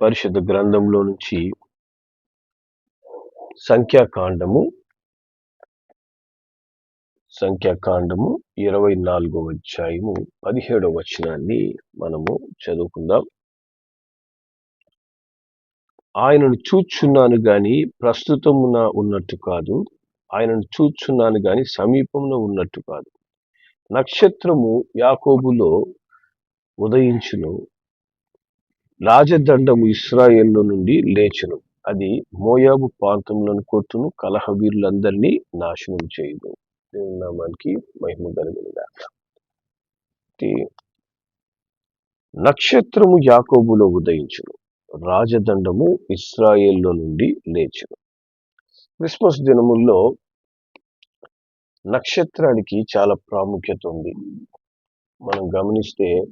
పరిషత్ గ్రంథంలో నుంచి సంఖ్యాకాండము సంఖ్యాకాండము ఇరవై నాలుగో అధ్యాయము పదిహేడవ వచనాన్ని మనము చదువుకుందాం. ఆయనను చూచున్నాను గాని ప్రస్తుతమున ఉన్నట్టు కాదు ఆయనను చూచున్నాను గాని సమీపంలో ఉన్నట్టు కాదు. నక్షత్రము యాకోబులో ఉదయించును రాజదండము ఇస్రాయేల్లో నుండి లేచును. అది మోయాబు ప్రాంతంలోని కొట్టును కలహవీరులందరినీ నాశనం చేయదు దేవుని నామానికి మహిమ కలుగును నక్షత్రము యాకోబులో ఉదయించును. రాజదండము ఇస్రాయేల్లో నుండి లేచును. క్రిస్మస్ దినముల్లో నక్షత్రానికి చాలా ప్రాముఖ్యత ఉంది. మనం గమనిస్తే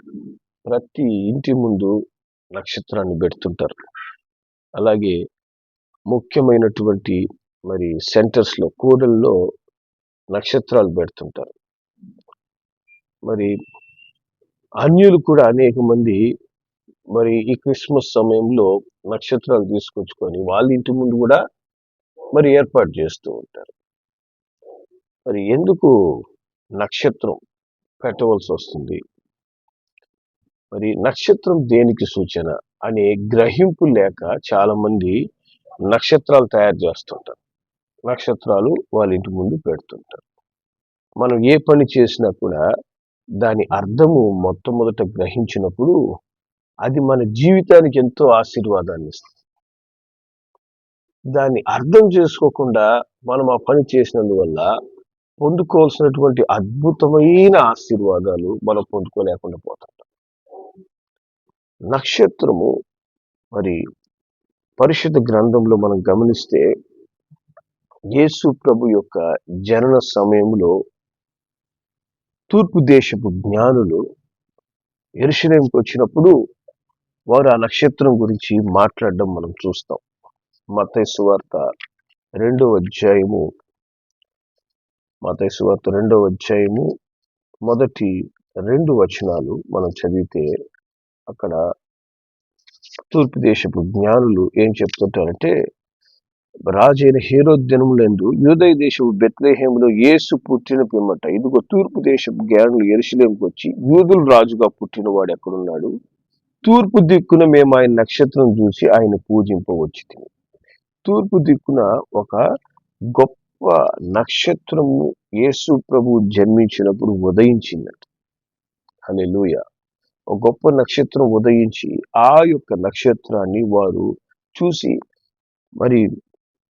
ప్రతి ఇంటి ముందు నక్షత్రాన్ని పెడుతుంటారు. అలాగే ముఖ్యమైనటువంటి మరి సెంటర్స్లో కూడల్లో నక్షత్రాలు పెడుతుంటారు. మరి అన్యులు కూడా అనేక మంది మరి ఈ క్రిస్మస్ సమయంలో నక్షత్రాలు తీసుకొచ్చుకొని వాళ్ళ ఇంటి ముందు కూడా మరి ఏర్పాటు చేస్తూ ఉంటారు. మరి ఎందుకు నక్షత్రం పెట్టవలసి వస్తుంది? మరి నక్షత్రం దేనికి సూచన అనే గ్రహింపు లేక చాలామంది నక్షత్రాలు తయారు చేస్తుంటారు. నక్షత్రాలు వాళ్ళ ఇంటి ముందు పెడుతుంటారు. మనం ఏ పని చేసినా కూడా దాని అర్థము మొట్టమొదట గ్రహించినప్పుడు అది మన జీవితానికి ఎంతో ఆశీర్వాదాన్ని ఇస్తుంది. దాన్ని అర్థం చేసుకోకుండా మనం ఆ పని చేసినందువల్ల పొందుకోవాల్సినటువంటి అద్భుతమైన ఆశీర్వాదాలు మనం పొందుకోలేకుండా పోతాం. నక్షత్రము మరి పరిశుద్ధ గ్రంథంలో మనం గమనిస్తే యేసు ప్రభు యొక్క జనన సమయంలో తూర్పు దేశపు జ్ఞానులు ఎరుషలేంకి వచ్చినప్పుడు వారు ఆ నక్షత్రం గురించి మాట్లాడడం మనం చూస్తాం. మతయ్య సువార్త రెండవ అధ్యాయము. మతయ్య సువార్త రెండవ అధ్యాయము. మొదటి రెండు వచనాలు మనం చదివితే అక్కడ తూర్పు దేశపు జ్ఞానులు ఏం చెప్తుంటారంటే రాజైన హీరోద్యనములందు యూదయ దేశపు బెత్లేహేములో యేసు పుట్టిన పిమ్మట ఇదిగో తూర్పు దేశపు జ్ఞానులు ఎరుసలేంకి వచ్చి యూదులు రాజుగా పుట్టిన వాడు ఎక్కడున్నాడు? తూర్పు దిక్కున మేము ఆయన నక్షత్రం చూసి ఆయన పూజింపవచ్చు తూర్పు దిక్కున ఒక గొప్ప నక్షత్రము యేసు ప్రభు జన్మించినప్పుడు ఉదయించిందట హల్లెలూయ. ఒక గొప్ప నక్షత్రం ఉదయించి ఆ యొక్క నక్షత్రాన్ని వారు చూసి మరి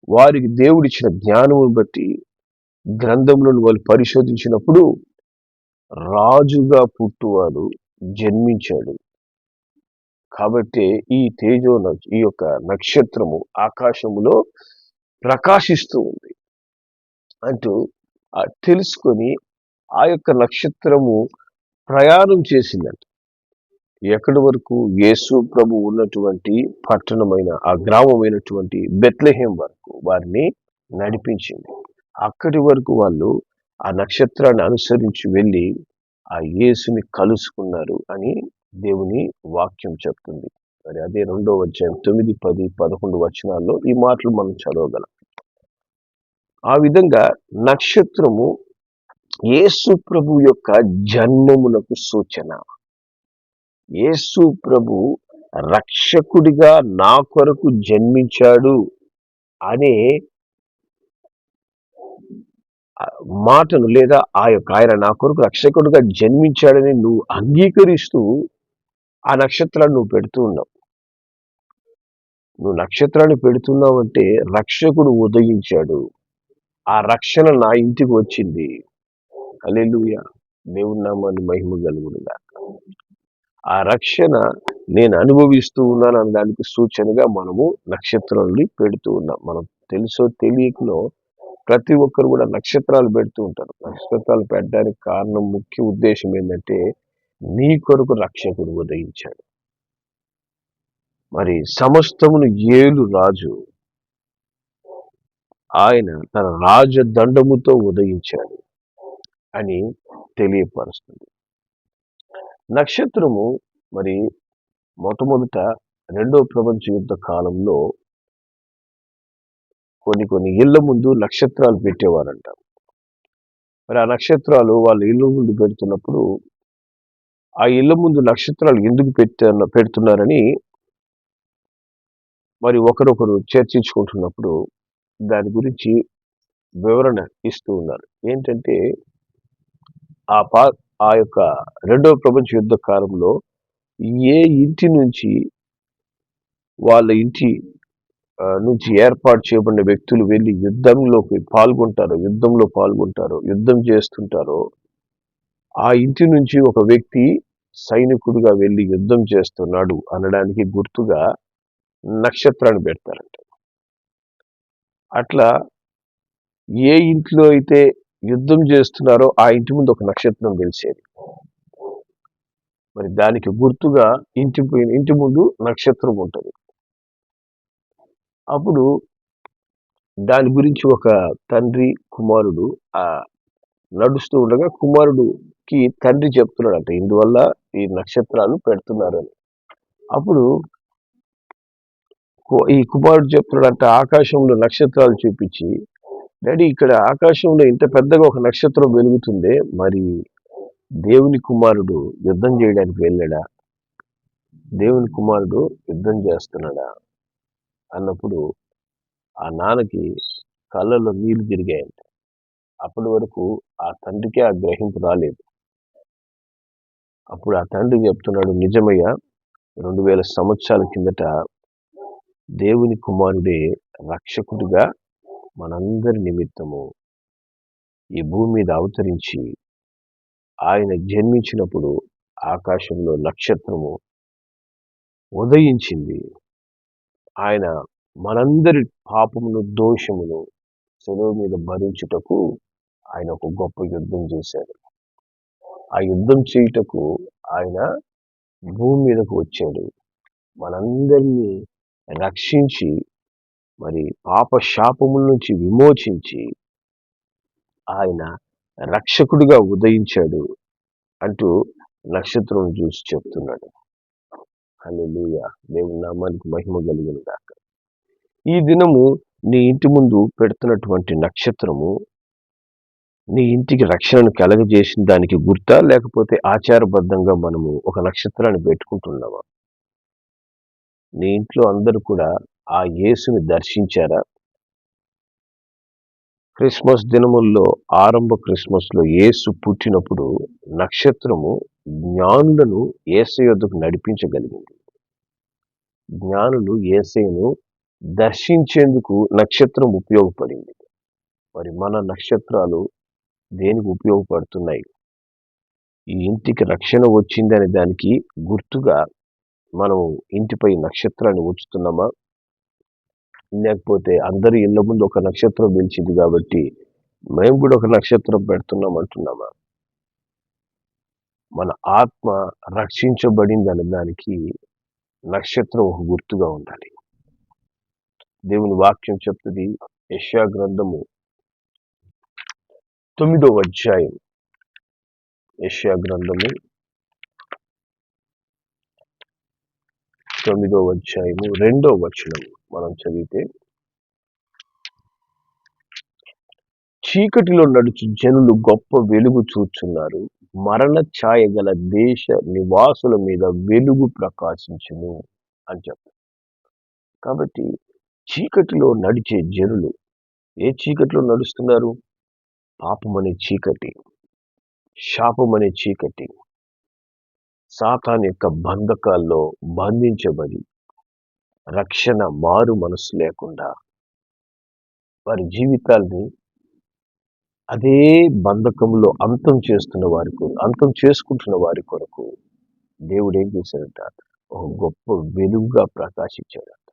వారికి దేవుడిచ్చిన జ్ఞానమును బట్టి గ్రంథంలో వాళ్ళు పరిశోధించినప్పుడు రాజుగా పుట్టువాడు జన్మించాడు. కాబట్టి ఈ తేజో ఈ యొక్క నక్షత్రము ఆకాశములో ప్రకాశిస్తూ ఉంది. అంటూ తెలుసుకొని ఆ యొక్క నక్షత్రము ప్రయాణం చేసిందంట. ఎక్కడి వరకు యేసు ప్రభు ఉన్నటువంటి పట్టణమైన ఆ గ్రామమైనటువంటి బెత్లహేం వరకు వారిని నడిపించింది. అక్కడి వరకు వాళ్ళు ఆ నక్షత్రాన్ని అనుసరించి వెళ్ళి ఆ యేసుని కలుసుకున్నారు అని దేవుని వాక్యం చెప్తుంది. మరి అదే రెండో అధ్యాయం తొమ్మిది పది పదకొండు వచనాల్లో ఈ మాటలు మనం చదవగలం. ఆ విధంగా నక్షత్రము యేసు ప్రభు యొక్క జన్మమునకు సూచన. యేసు ప్రభు రక్షకుడిగా నా కొరకు జన్మించాడు అనే మాటను లేదా ఆ యొక్క ఆయన నా కొరకు రక్షకుడిగా జన్మించాడని నువ్వు అంగీకరిస్తూ ఆ నక్షత్రాన్ని నువ్వు పెడుతూ ఉన్నావు. నువ్వు నక్షత్రాన్ని పెడుతున్నావు అంటే రక్షకుడు ఉదయించాడు. ఆ రక్షణ నా ఇంటికి వచ్చింది. అలెలుయ దేవుని నామాన్ని మహిమ కలుగునుగా ఆ రక్షణ నేను అనుభవిస్తూ ఉన్నాను అన్న దానికి సూచనగా మనము నక్షత్రాలని పెడుతూ ఉన్నాం. మనం తెలుసో తెలియకనో ప్రతి ఒక్కరు కూడా నక్షత్రాలు పెడుతూ ఉంటారు. నక్షత్రాలు పెట్టడానికి కారణం ముఖ్య ఉద్దేశం ఏంటంటే నీ కొరకు రక్షకుడు ఉదయించాడు. మరి సమస్తమును ఏలు రాజు ఆయన తన రాజదండముతో ఉదయించాడు అని తెలియపరుస్తుంది. నక్షత్రము మరి మొట్టమొదట రెండో ప్రపంచ యుద్ధ కాలంలో కొన్ని కొన్ని ఇళ్ళ ముందు నక్షత్రాలు పెట్టేవారంట. మరి ఆ నక్షత్రాలు వాళ్ళ ఇళ్ళ ముందు పెడుతున్నప్పుడు ఆ ఇళ్ళ ముందు నక్షత్రాలు ఎందుకు పెట్ట పెడుతున్నారని మరి ఒకరొకరు చర్చించుకుంటున్నప్పుడు దాని గురించి వివరణ ఇస్తూ ఉన్నారు. ఏంటంటే ఆ పా ఆ యొక్క రెండవ ప్రపంచ యుద్ధ కాలంలో ఏ ఇంటి నుంచి వాళ్ళ ఇంటి నుంచి ఏర్పాటు చేయబడిన వ్యక్తులు వెళ్ళి యుద్ధంలోకి పాల్గొంటారో యుద్ధంలో పాల్గొంటారో యుద్ధం చేస్తుంటారో ఆ ఇంటి నుంచి ఒక వ్యక్తి సైనికుడిగా వెళ్ళి యుద్ధం చేస్తున్నాడు అనడానికి గుర్తుగా నక్షత్రాన్ని పెడతారంట. అట్లా ఏ ఇంట్లో అయితే యుద్ధం చేస్తున్నారో ఆ ఇంటి ముందు ఒక నక్షత్రం తెలిసేది మరి దానికి గుర్తుగా ఇంటి ఇంటి ముందు నక్షత్రం ఉంటుంది. అప్పుడు దాని గురించి ఒక తండ్రి కుమారుడు ఆ నడుస్తూ ఉండగా కుమారుడుకి తండ్రి చెప్తున్నాడంట ఇందువల్ల ఈ నక్షత్రాలు పెడుతున్నారని. అప్పుడు ఈ కుమారుడు చెప్తున్నాడంట ఆకాశంలో నక్షత్రాలు చూపించి డాడీ ఇక్కడ ఆకాశంలో ఇంత పెద్దగా ఒక నక్షత్రం వెలుగుతుంది మరి దేవుని కుమారుడు యుద్ధం చేయడానికి వెళ్ళాడా? దేవుని కుమారుడు యుద్ధం చేస్తున్నాడా? అన్నప్పుడు ఆ నాన్నకి కళ్ళలో నీళ్ళు తిరిగాయంట. అప్పటి వరకు ఆ తండ్రికే ఆ గ్రహింపు రాలేదు. అప్పుడు ఆ తండ్రి చెప్తున్నాడు నిజమయ్యా రెండు వేల సంవత్సరాల కిందట దేవుని కుమారుడే రక్షకుడిగా మనందరి నిమిత్తము ఈ భూమి మీద అవతరించి ఆయన జన్మించినప్పుడు ఆకాశంలో నక్షత్రము ఉదయించింది. ఆయన మనందరి పాపమును దోషమును సెలవు మీద భరించుటకు ఆయన ఒక గొప్ప యుద్ధం చేశాడు. ఆ యుద్ధం చేయుటకు ఆయన భూమి మీదకు వచ్చాడు. మనందరినీ రక్షించి మరి పాప శాపముల నుంచి విమోచించి ఆయన రక్షకుడిగా ఉదయించాడు అంటూ నక్షత్రం చూసి చెప్తున్నాడు. హల్లెలూయా. దేవుని నామానికి మహిమ కలిగిన దాకా ఈ దినము నీ ఇంటి ముందు పెడుతున్నటువంటి నక్షత్రము నీ ఇంటికి రక్షణను కలగజేసిన దానికి గుర్తా? లేకపోతే ఆచారబద్ధంగా మనము ఒక నక్షత్రాన్ని పెట్టుకుంటున్నామా నీ ఇంట్లో అందరూ కూడా ఆ యేసుని దర్శించారా? క్రిస్మస్ దినముల్లో ఆరంభ క్రిస్మస్లో యేసు పుట్టినప్పుడు నక్షత్రము జ్ఞానులను ఏసయోధకు నడిపించగలిగింది. జ్ఞానులు ఏసైను దర్శించేందుకు నక్షత్రం ఉపయోగపడింది. మరి మన నక్షత్రాలు దేనికి ఉపయోగపడుతున్నాయి? ఈ ఇంటికి రక్షణ వచ్చిందనే దానికి గుర్తుగా మనం ఇంటిపై నక్షత్రాన్ని ఉంచుతున్నామా? లేకపోతే అందరి ఇళ్ళ ముందు ఒక నక్షత్రం పిలిచింది కాబట్టి మేము కూడా ఒక నక్షత్రం పెడుతున్నాం అంటున్నామా? మన ఆత్మ రక్షించబడింది అనే దానికి నక్షత్రం ఒక గుర్తుగా ఉండాలి. దేవుని వాక్యం చెప్తుంది యశా గ్రంథము తొమ్మిదో అధ్యాయం. యశా గ్రంథము తొమ్మిదో అధ్యాయము రెండో వచనము. మనం చదివితే. చీకటిలో నడుచు జనులు గొప్ప వెలుగు చూచున్నారు. మరణ ఛాయ గల దేశ నివాసుల మీద వెలుగు ప్రకాశించును అని చెప్పారు. కాబట్టి చీకటిలో నడిచే జనులు ఏ చీకటిలో నడుస్తున్నారు? పాపమనే చీకటి శాపమనే చీకటి. సాతాన్ యొక్క బంధకాల్లో బంధించబడి రక్షణ మారు మనసు లేకుండా వారి జీవితాల్ని అదే బంధకంలో అంతం చేస్తున్న వారి కొరకు అంతం చేసుకుంటున్న వారి కొరకు దేవుడు ఏం చేశాడంట? ఒక గొప్ప వెలుగుగా ప్రకాశించాడంట.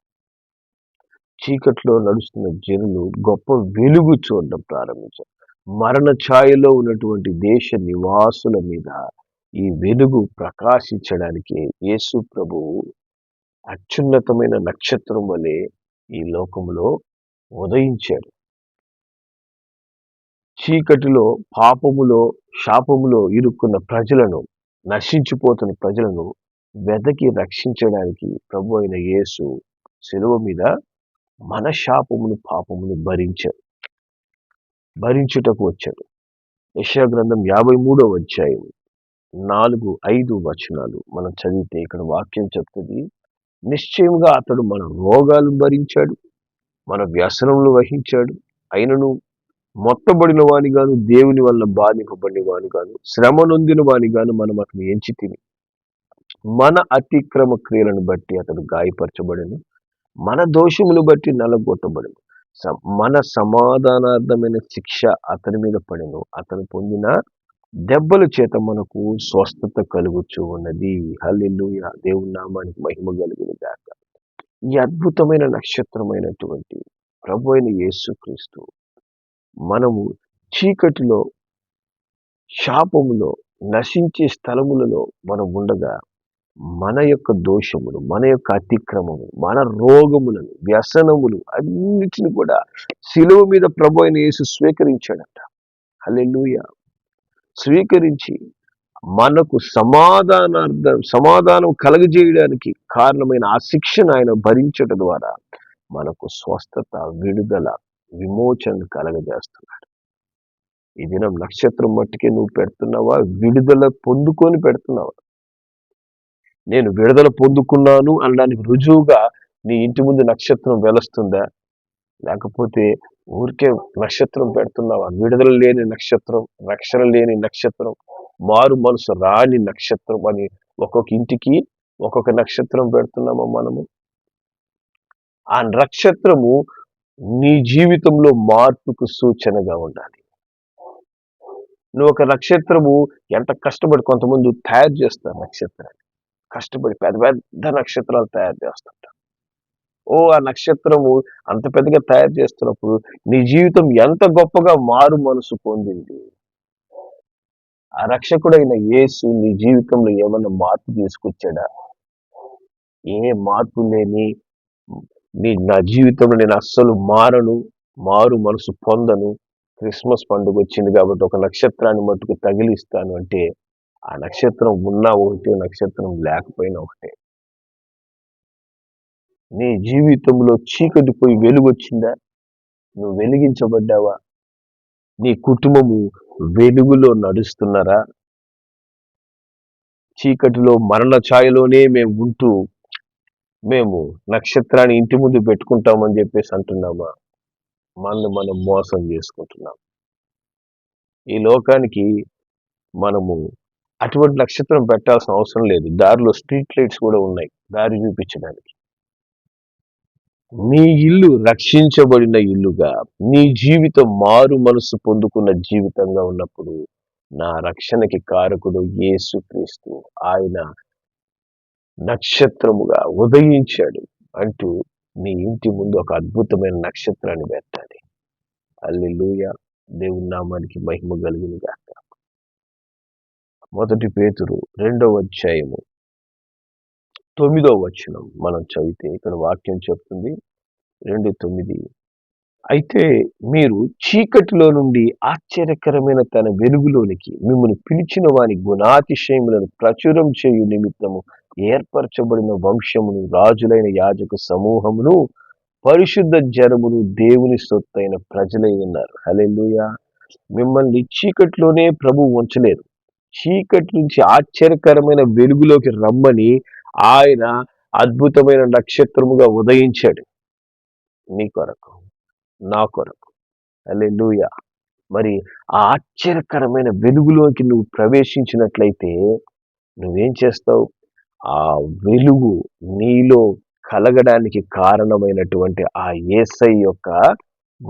చీకట్లో నడుస్తున్న జనులు గొప్ప వెలుగు చూడడం ప్రారంభించారు. మరణ ఛాయలో ఉన్నటువంటి దేశ నివాసుల మీద ఈ వెలుగు ప్రకాశించడానికి యేసు ప్రభువు అత్యున్నతమైన నక్షత్రం వలె ఈ లోకంలో ఉదయించాడు చీకటిలో పాపములో శాపములో ఇరుక్కున్న ప్రజలను నశించిపోతున్న ప్రజలను వెదకి రక్షించడానికి ప్రభు అయిన యేసు శిలువ మీద మన శాపమును పాపమును భరించాడు భరించుటకు వచ్చాడు యశాగ్రంథం యాభై మూడో అధ్యాయం నాలుగు ఐదు వచనాలు మనం చదివితే ఇక్కడ వాక్యం చెప్తుంది నిశ్చయంగా అతడు మన రోగాలు భరించాడు మన వ్యసనములు వహించాడు. అయినను మొత్తబడిన వానిగాను దేవుని వల్ల బాధింపబడిన వానిగాను శ్రమ నొందిన వానిగాను మనం అతను ఎంచి తిని మన అతిక్రమ క్రియలను బట్టి అతడు గాయపరచబడను. మన దోషములు బట్టి నలగొట్టబడను. స- మన సమాధానార్థమైన శిక్ష అతని మీద పడెను. అతను పొందిన దెబ్బల చేత మనకు స్వస్థత కలుగుచు ఉన్నది. హల్లిల్లు దేవుని నామానికి మహిమ కలిగిన గాక. ఈ అద్భుతమైన నక్షత్రమైనటువంటి ప్రభు అయిన యేసుక్రీస్తు మనము చీకటిలో శాపములో నశించే స్థలములలో మనం ఉండగా మన యొక్క దోషములు మన యొక్క అతిక్రమము మన రోగములను వ్యసనములు అన్నిటిని కూడా శిలువ మీద ప్రభు అయిన యేసు స్వీకరించాడట. హల్లెలూయ! స్వీకరించి మనకు సమాధానార్థం సమాధానం కలగజేయడానికి కారణమైన ఆ శిక్షను ఆయన భరించడం ద్వారా మనకు స్వస్థత విడుదల విమోచన కలగజేస్తున్నాడు ఈ దినం నక్షత్రం మట్టుకే నువ్వు పెడుతున్నావా? విడుదల పొందుకొని పెడుతున్నావా? నేను విడుదల పొందుకున్నాను అనడానికి రుజువుగా నీ ఇంటి ముందు నక్షత్రం వెలుస్తుందా? లేకపోతే ఊరికే నక్షత్రం పెడుతున్నావా? విడుదల లేని నక్షత్రం రక్షణ లేని నక్షత్రం మారు మనసు రాని నక్షత్రం అని ఒక్కొక్క ఇంటికి ఒక్కొక్క నక్షత్రం పెడుతున్నామా మనము? ఆ నక్షత్రము నీ జీవితంలో మార్పుకు సూచనగా ఉండాలి. నువ్వు ఒక నక్షత్రము ఎంత కష్టపడి కొంతమంది తయారు చేస్తారు నక్షత్రాన్ని. కష్టపడి పెద్ద పెద్ద నక్షత్రాలు తయారు చేస్తుంటారు. ఓ ఆ నక్షత్రము అంత పెద్దగా తయారు చేస్తున్నప్పుడు నీ జీవితం ఎంత గొప్పగా మారు మనసు పొందింది? ఆ రక్షకుడైన యేసు నీ జీవితంలో ఏమన్నా మార్పు తీసుకొచ్చాడా? ఏ మార్పు లేని నీ నా జీవితంలో నేను అస్సలు మారను మారు మనసు పొందను. క్రిస్మస్ పండుగ వచ్చింది కాబట్టి ఒక నక్షత్రాన్ని మట్టుకు తగిలిస్తాను అంటే ఆ నక్షత్రం ఉన్నా ఒకటి నక్షత్రం లేకపోయినా ఒకటే. నీ జీవితంలో చీకటి పోయి నువ్వు వెలిగించబడ్డావా? నీ కుటుంబము వెలుగులో నడుస్తున్నారా? చీకటిలో మరణ ఛాయలోనే మేము ఉంటూ మేము నక్షత్రాన్ని ఇంటి ముందు పెట్టుకుంటామని చెప్పేసి అంటున్నామా? మనల్ని మనం మోసం చేసుకుంటున్నాం. ఈ లోకానికి మనము అటువంటి నక్షత్రం పెట్టాల్సిన అవసరం లేదు. దారిలో స్ట్రీట్ లైట్స్ కూడా ఉన్నాయి. దారి చూపించడానికి. నీ ఇల్లు రక్షించబడిన ఇల్లుగా నీ జీవితం మారు మనసు పొందుకున్న జీవితంగా ఉన్నప్పుడు నా రక్షణకి కారకుడు యేసు క్రీస్తు ఆయన నక్షత్రముగా ఉదయించాడు అంటూ నీ ఇంటి ముందు ఒక అద్భుతమైన నక్షత్రాన్ని పెట్టాలి. అల్లెలూయ దేవుని నామానికి మహిమ కలుగును గాక. మొదటి పేతురు రెండవ అధ్యాయము తొమ్మిదో వచనం మనం చదివితే ఇక్కడ వాక్యం చెప్తుంది. రెండు తొమ్మిది. అయితే మీరు చీకటిలో నుండి ఆశ్చర్యకరమైన తన వెలుగులోనికి మిమ్మల్ని పిలిచిన వాని గుణాతిశయములను ప్రచురం చేయు నిమిత్తము ఏర్పరచబడిన వంశమును రాజులైన యాజక సమూహమును పరిశుద్ధ జనమును దేవుని సొత్తైన ప్రజలై ఉన్నారు. హలెలుయ మిమ్మల్ని చీకటిలోనే ప్రభు ఉంచలేదు చీకటి నుంచి ఆశ్చర్యకరమైన వెలుగులోకి రమ్మని ఆయన అద్భుతమైన నక్షత్రముగా ఉదయించాడు. నీ కొరకు నా కొరకు. హల్లెలూయ. మరి ఆ ఆశ్చర్యకరమైన వెలుగులోకి నువ్వు ప్రవేశించినట్లయితే నువ్వేం చేస్తావు? ఆ వెలుగు నీలో కలగడానికి కారణమైనటువంటి ఆ ఏసై యొక్క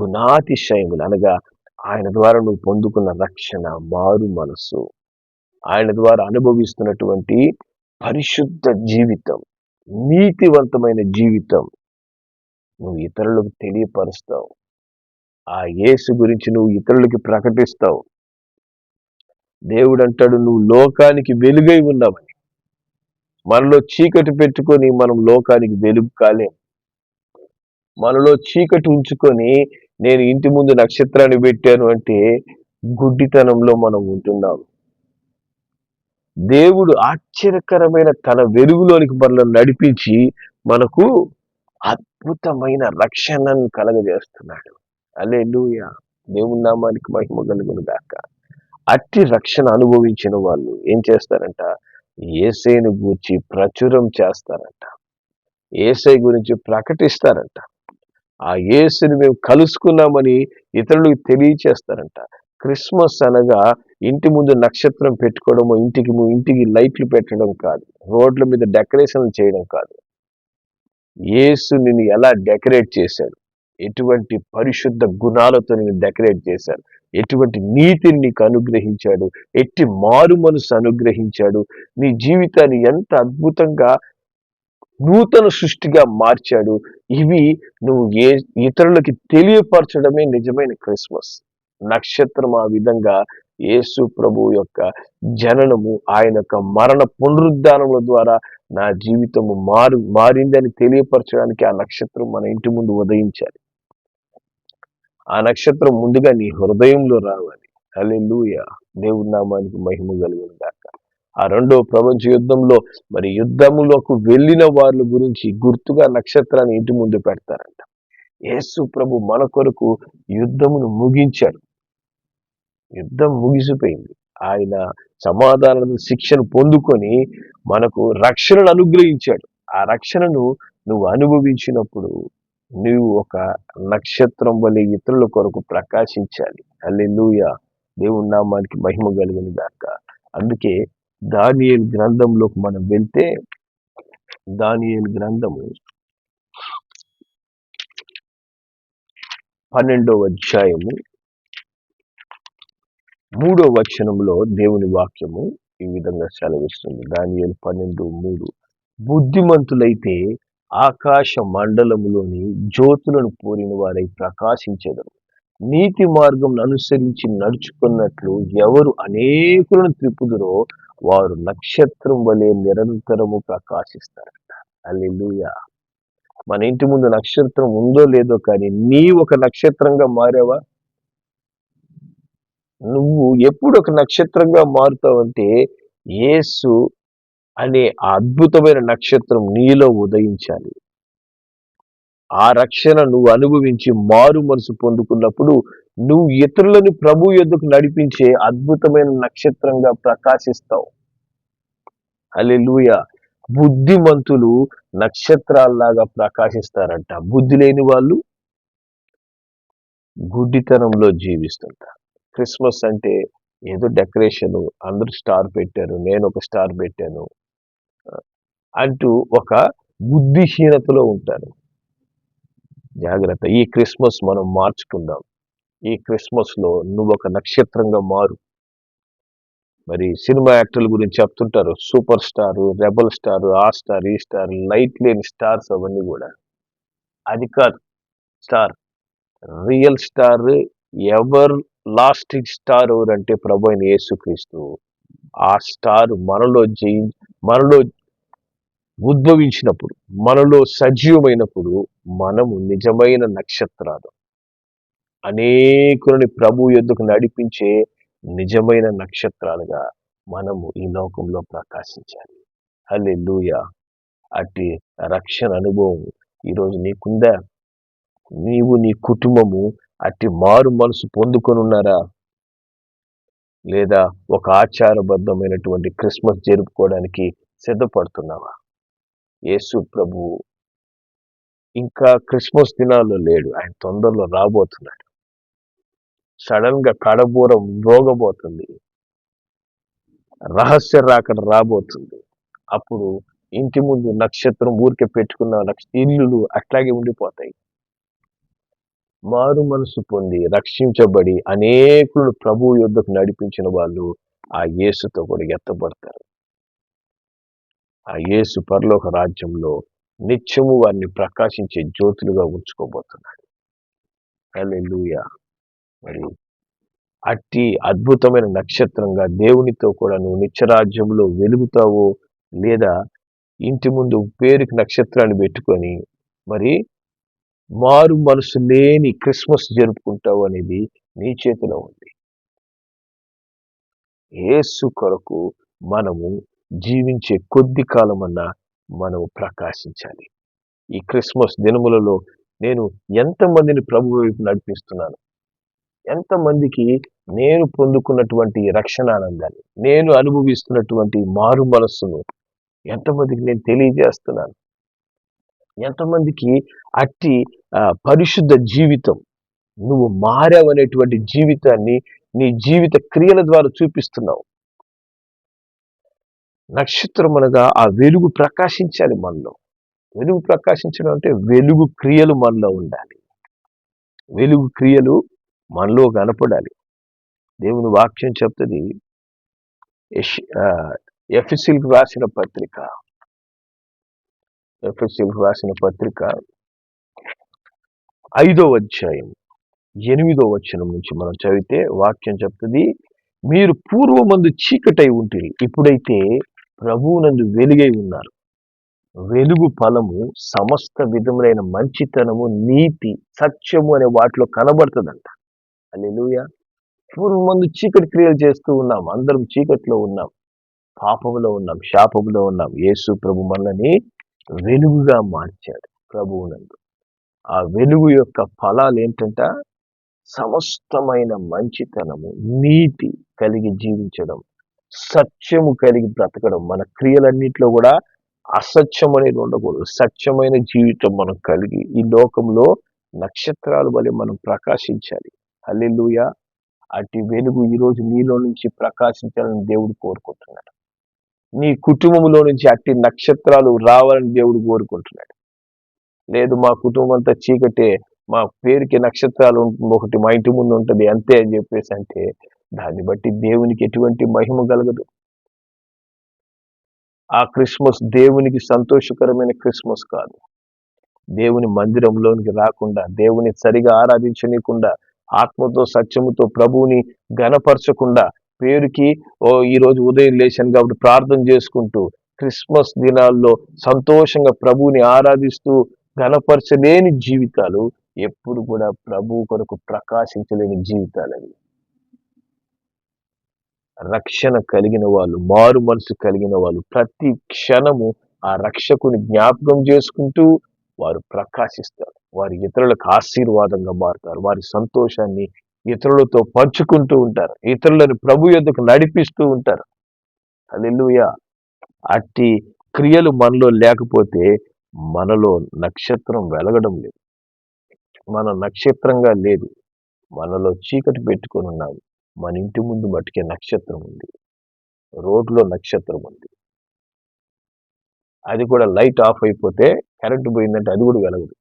గుణాతిశయములు అనగా ఆయన ద్వారా నువ్వు పొందుకున్న రక్షణ మారు మనసు. ఆయన ద్వారా అనుభవిస్తున్నటువంటి పరిశుద్ధ జీవితం నీతివంతమైన జీవితం నువ్వు ఇతరులకు తెలియపరుస్తావు. ఆ యేసు గురించి నువ్వు ఇతరులకి ప్రకటిస్తావు. దేవుడు అంటాడు నువ్వు లోకానికి వెలుగై ఉన్నావని. మనలో చీకటి పెట్టుకొని మనం లోకానికి వెలుగు కాలేం. మనలో చీకటి ఉంచుకొని నేను ఇంటి ముందు నక్షత్రాన్ని పెట్టాను అంటే గుడ్డితనంలో మనం ఉంటున్నాము దేవుడు ఆశ్చర్యకరమైన తన వెలుగులోనికి మనల్ని నడిపించి మనకు అద్భుతమైన రక్షణను కలగజేస్తున్నాడు. అలే దేవుని నామానికి మహిమ కలుగును గాక. అట్టి రక్షణ అనుభవించిన వాళ్ళు ఏం చేస్తారంట? ఏసైను గూర్చి ప్రచురం చేస్తారంట. ఏసై గురించి ప్రకటిస్తారంట. ఆ యేసుని మేము కలుసుకున్నామని ఇతరులకు తెలియచేస్తారంట. క్రిస్మస్ అనగా ఇంటి ముందు నక్షత్రం పెట్టుకోవడము ఇంటికి ఇంటికి లైట్లు పెట్టడం కాదు. రోడ్ల మీద డెకరేషన్ చేయడం కాదు. యేసు నిన్ను ఎలా డెకరేట్ చేశాడు? ఎటువంటి పరిశుద్ధ గుణాలతో నేను డెకరేట్ చేశాడు? ఎటువంటి నీతిని నీకు అనుగ్రహించాడు? ఎట్టి మారు మనసు అనుగ్రహించాడు? నీ జీవితాన్ని ఎంత అద్భుతంగా నూతన సృష్టిగా మార్చాడు? ఇవి నువ్వు ఏ ఇతరులకి తెలియపరచడమే నిజమైన క్రిస్మస్. నక్షత్రం ఆ విధంగా యేసు ప్రభు యొక్క జననము ఆయన యొక్క మరణ పునరుద్ధానముల ద్వారా నా జీవితము మారు మారిందని తెలియపరచడానికి ఆ నక్షత్రం మన ఇంటి ముందు ఉదయించాలి. ఆ నక్షత్రం ముందుగా నీ హృదయంలో రావాలి. అలే లూయ దేవుడి నామానికి మహిమ కలుగును గాక. ఆ రెండో ప్రపంచ యుద్ధంలో మరి యుద్ధములోకి వెళ్ళిన వాళ్ళ గురించి గుర్తుగా నక్షత్రాన్ని ఇంటి ముందు పెడతారంట. యేసు ప్రభు మన కొరకు యుద్ధమును ముగించాడు. యుద్ధం ముగిసిపోయింది. ఆయన సమాధాన శిక్షను పొందుకొని మనకు రక్షణను అనుగ్రహించాడు. ఆ రక్షణను నువ్వు అనుభవించినప్పుడు నువ్వు ఒక నక్షత్రం వలె ఇతరుల కొరకు ప్రకాశించాలి. అల్లెలుయ దేవుని నామానికి మహిమ కలిగిన దాకా అందుకే దానియేలు గ్రంథంలోకి మనం వెళ్తే దానియల్ గ్రంథము పన్నెండవ అధ్యాయము మూడో వచనంలో దేవుని వాక్యము ఈ విధంగా సెలవిస్తుంది. దాని పన్నెండు మూడు. బుద్ధిమంతులైతే ఆకాశ మండలములోని జ్యోతులను పోలిన వారై ప్రకాశించేదరు. నీతి మార్గం అనుసరించి నడుచుకున్నట్లు ఎవరు అనేకులను త్రిపుదురో వారు నక్షత్రం వలె నిరంతరము ప్రకాశిస్తారట అల్లెలుయా మన ఇంటి ముందు నక్షత్రం ఉందో లేదో కానీ నీ ఒక నక్షత్రంగా మారావా? నువ్వు ఎప్పుడు ఒక నక్షత్రంగా మారుతావంటే యేసు అనే ఆ అద్భుతమైన నక్షత్రం నీలో ఉదయించాలి. ఆ రక్షణ నువ్వు అనుభవించి మారు మనసు పొందుకున్నప్పుడు నువ్వు ఇతరులను ప్రభు ఎద్దుకు నడిపించే అద్భుతమైన నక్షత్రంగా ప్రకాశిస్తావు. అల్లెలుయ బుద్ధిమంతులు నక్షత్రాల్లాగా ప్రకాశిస్తారంట. బుద్ధి లేని వాళ్ళు గుడ్డితనంలో జీవిస్తుంటారు. క్రిస్మస్ అంటే ఏదో డెకరేషన్ అందరూ స్టార్ పెట్టారు నేను ఒక స్టార్ పెట్టాను అంటూ ఒక బుద్ధిహీనతలో ఉంటారు. జాగ్రత్త ఈ క్రిస్మస్ మనం మార్చుకుందాం. ఈ క్రిస్మస్లో నువ్వు ఒక నక్షత్రంగా మారు. మరి సినిమా యాక్టర్ల గురించి చెప్తుంటారు సూపర్ స్టార్ రెబల్ స్టార్ ఆ స్టార్ ఈ స్టార్ లైట్ లేని స్టార్స్ అవన్నీ కూడా. అది కాదు star real star ever last star ఎవరంటే ప్రభు అయిన యేసుక్రీస్తు. ఆ స్టార్ మనలో జయి మనలో ఉద్భవించినప్పుడు మనలో సజీవమైనప్పుడు మనము నిజమైన నక్షత్రాలు. అనేకులని ప్రభు యుద్ధకు నడిపించే నిజమైన నక్షత్రాలుగా మనము ఈ లోకంలో ప్రకాశించాలి. హలే అట్టి రక్షణ అనుభవం ఈరోజు నీకుందా? నీవు నీ కుటుంబము అట్టి మారు మనసు పొందుకొని ఉన్నారా లేదా ఒక ఆచారబద్ధమైనటువంటి క్రిస్మస్ జరుపుకోవడానికి సిద్ధపడుతున్నావా? యేసు ప్రభు ఇంకా క్రిస్మస్ దినాల్లో లేడు. ఆయన తొందరలో రాబోతున్నాడు. సడన్గా కడబూరం రోగబోతుంది. రహస్య రాకడ రాబోతుంది. అప్పుడు ఇంటి ముందు నక్షత్రం ఊరికే పెట్టుకున్న నక్ష ఇల్లులు అట్లాగే ఉండిపోతాయి. మారు మనసు పొంది రక్షించబడి అనేకులను ప్రభు యుద్ధకు నడిపించిన వాళ్ళు ఆ యేసుతో కూడా ఎత్తబడతారు. ఆ యేసు పరలోక రాజ్యంలో నిత్యము వారిని ప్రకాశించే జ్యోతులుగా ఉంచుకోబోతున్నాడు. హల్లెలూయా. మరి అట్టి అద్భుతమైన నక్షత్రంగా దేవునితో కూడా నువ్వు నిత్యరాజ్యంలో వెలుగుతావో లేదా ఇంటి ముందు పేరుకి నక్షత్రాన్ని పెట్టుకొని మరి మారు మనసు లేని క్రిస్మస్ జరుపుకుంటావు అనేది నీ చేతిలో ఉంది. ఏసు కొరకు మనము జీవించే కొద్ది కాలమన్నా మనము ప్రకాశించాలి. ఈ క్రిస్మస్ దినములలో నేను ఎంతమందిని ప్రభు వైపు నడిపిస్తున్నాను? ఎంతమందికి నేను పొందుకున్నటువంటి రక్షణ ఆనందాన్ని నేను అనుభవిస్తున్నటువంటి మారు మనస్సును ఎంతమందికి నేను తెలియజేస్తున్నాను? ఎంతమందికి అట్టి పరిశుద్ధ జీవితం నువ్వు మారావనేటువంటి జీవితాన్ని నీ జీవిత క్రియల ద్వారా చూపిస్తున్నావు. నక్షత్రం అనగా ఆ వెలుగు ప్రకాశించాలి మనలో. వెలుగు ప్రకాశించడం అంటే వెలుగు క్రియలు మనలో ఉండాలి. వెలుగు క్రియలు మనలో కనపడాలి. దేవుని వాక్యం చెప్తుంది ఎఫ్ఎస్సీలకు రాసిన పత్రిక ఎఫ్ఎస్సీలకు రాసిన పత్రిక ఐదో అధ్యాయం ఎనిమిదో వచనం నుంచి మనం చదివితే వాక్యం చెప్తుంది మీరు పూర్వమందు చీకటై ఉంటుంది ఇప్పుడైతే ప్రభువునందు వెలుగై ఉన్నారు. వెలుగు ఫలము సమస్త విధములైన మంచితనము నీతి సత్యము అనే వాటిలో కనబడుతుందంట. అల్లెలుయ పూర్వమందు చీకటి క్రియలు చేస్తూ ఉన్నాం అందరం చీకటిలో ఉన్నాం పాపములో ఉన్నాం శాపములో ఉన్నాం. యేసు ప్రభు మనల్ని వెలుగుగా మార్చాడు ప్రభువునందు. ఆ వెలుగు యొక్క ఫలాలు ఏంటంట? సమస్తమైన మంచితనము నీతి కలిగి జీవించడం సత్యము కలిగి బ్రతకడం మన క్రియలన్నింటిలో కూడా అసత్యం అనేది ఉండకూడదు. సత్యమైన జీవితం మనం కలిగి ఈ లోకంలో నక్షత్రాలు వలె మనం ప్రకాశించాలి. అల్లెలుయ అటు వెలుగు ఈరోజు నీలో నుంచి ప్రకాశించాలని దేవుడు కోరుకుంటున్నాడు. నీ కుటుంబంలో నుంచి అట్టి నక్షత్రాలు రావాలని దేవుడు కోరుకుంటున్నాడు. లేదు మా కుటుంబం అంతా చీకటే మా పేరుకి నక్షత్రాలు ఒకటి మా ఇంటి ముందు ఉంటుంది అంతే అని చెప్పేసి అంటే దాన్ని బట్టి దేవునికి ఎటువంటి మహిమ కలగదు. ఆ క్రిస్మస్ దేవునికి సంతోషకరమైన క్రిస్మస్ కాదు. దేవుని మందిరంలోనికి రాకుండా దేవుని సరిగా ఆరాధించనీయకుండా ఆత్మతో సత్యముతో ప్రభువుని గనపరచకుండా పేరుకి ఓ ఈ రోజు ఉదయం లేచాను కాబట్టి ప్రార్థన చేసుకుంటూ క్రిస్మస్ దినాల్లో సంతోషంగా ప్రభువుని ఆరాధిస్తూ గనపరచలేని జీవితాలు ఎప్పుడు కూడా ప్రభు కొరకు ప్రకాశించలేని జీవితాలు అవి రక్షణ కలిగిన వాళ్ళు మారు మనసు కలిగిన వాళ్ళు ప్రతి క్షణము ఆ రక్షకుని జ్ఞాపకం చేసుకుంటూ వారు ప్రకాశిస్తారు. వారి ఇతరులకు ఆశీర్వాదంగా మారుతారు. వారి సంతోషాన్ని ఇతరులతో పంచుకుంటూ ఉంటారు. ఇతరులను ప్రభు యొద్దకు నడిపిస్తూ ఉంటారు? అల్లెలుయ అట్టి క్రియలు మనలో లేకపోతే మనలో నక్షత్రం వెలగడం లేదు. మన నక్షత్రంగా లేదు. మనలో చీకటి పెట్టుకొని ఉన్నాము. మన ఇంటి ముందు మట్టుకే నక్షత్రం ఉంది. రోడ్లో నక్షత్రం ఉంది. అది కూడా లైట్ ఆఫ్ అయిపోతే కరెంటు పోయిందంటే అది కూడా వెలగదు.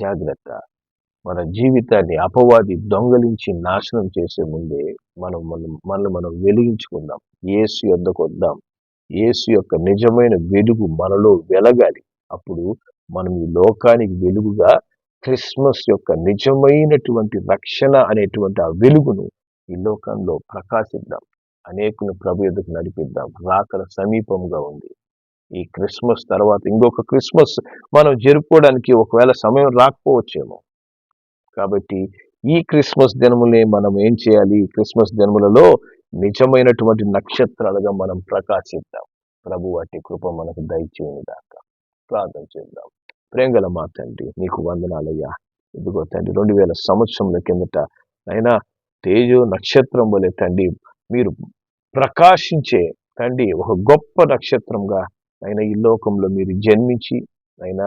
జాగ్రత్త. మన జీవితాన్ని అపవాది దొంగలించి నాశనం చేసే ముందే మనం మనం మనల్ని మనం వెలిగించుకుందాం. ఏసు యొద్దకు వద్దాం. ఏసు యొక్క నిజమైన వెలుగు మనలో వెలగాలి. అప్పుడు మనం ఈ లోకానికి వెలుగుగా క్రిస్మస్ యొక్క నిజమైనటువంటి రక్షణ అనేటువంటి ఆ వెలుగును ఈ లోకంలో ప్రకాశిద్దాం. అనేకుని ప్రభు ఎదుకు నడిపిద్దాం. రాకడ సమీపంగా ఉంది. ఈ క్రిస్మస్ తర్వాత ఇంకొక క్రిస్మస్ మనం జరుపుకోవడానికి ఒకవేళ సమయం రాకపోవచ్చేమో. కాబట్టి ఈ క్రిస్మస్ దినములే మనం ఏం చేయాలి? క్రిస్మస్ దినములలో నిజమైనటువంటి నక్షత్రాలుగా మనం ప్రకాశిద్దాం. ప్రభు వాటి కృప మనకు దయచేయని దాకా ప్రార్థన చేద్దాం. ప్రేంగల మా తండ్రి నీకు వందనాలయ్యా. ఇదిగో తండ్రి రెండు వేల సంవత్సరముల కిందట అయినా తేజో నక్షత్రం వలె తండ్రి మీరు ప్రకాశించే తండ్రి ఒక గొప్ప నక్షత్రంగా అయినా ఈ లోకంలో మీరు జన్మించి అయినా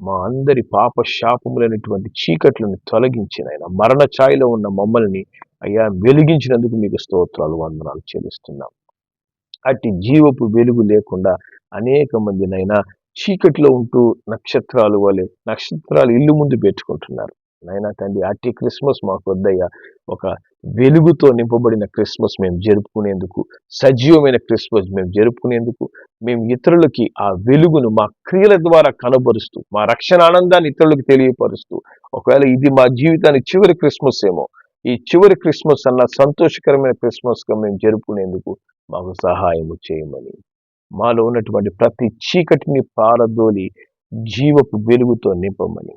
మా అందరి పాప శాపములైనటువంటి చీకట్లను తొలగించిన ఆయన మరణ ఛాయలో ఉన్న మమ్మల్ని అయ్యా వెలిగించినందుకు మీకు స్తోత్రాలు వందనాలు చెల్లిస్తున్నాం. అట్టి జీవపు వెలుగు లేకుండా అనేక మందినైనా చీకటిలో ఉంటూ నక్షత్రాలు వలె నక్షత్రాలు ఇల్లు ముందు పెట్టుకుంటున్నారు. నైనా తండ్రి అట్టి క్రిస్మస్ మాకు వద్దయ్యా. ఒక వెలుగుతో నింపబడిన క్రిస్మస్ మేము జరుపుకునేందుకు సజీవమైన క్రిస్మస్ మేము జరుపుకునేందుకు మేము ఇతరులకి ఆ వెలుగును మా క్రియల ద్వారా కనబరుస్తూ మా రక్షణ ఆనందాన్ని ఇతరులకు తెలియపరుస్తూ ఒకవేళ ఇది మా జీవితానికి చివరి క్రిస్మస్ ఏమో ఈ చివరి క్రిస్మస్ అన్న సంతోషకరమైన క్రిస్మస్గా మేము జరుపుకునేందుకు మాకు సహాయము చేయమని. మాలో ఉన్నటువంటి ప్రతి చీకటిని పారదోలి జీవపు వెలుగుతో నింపమని.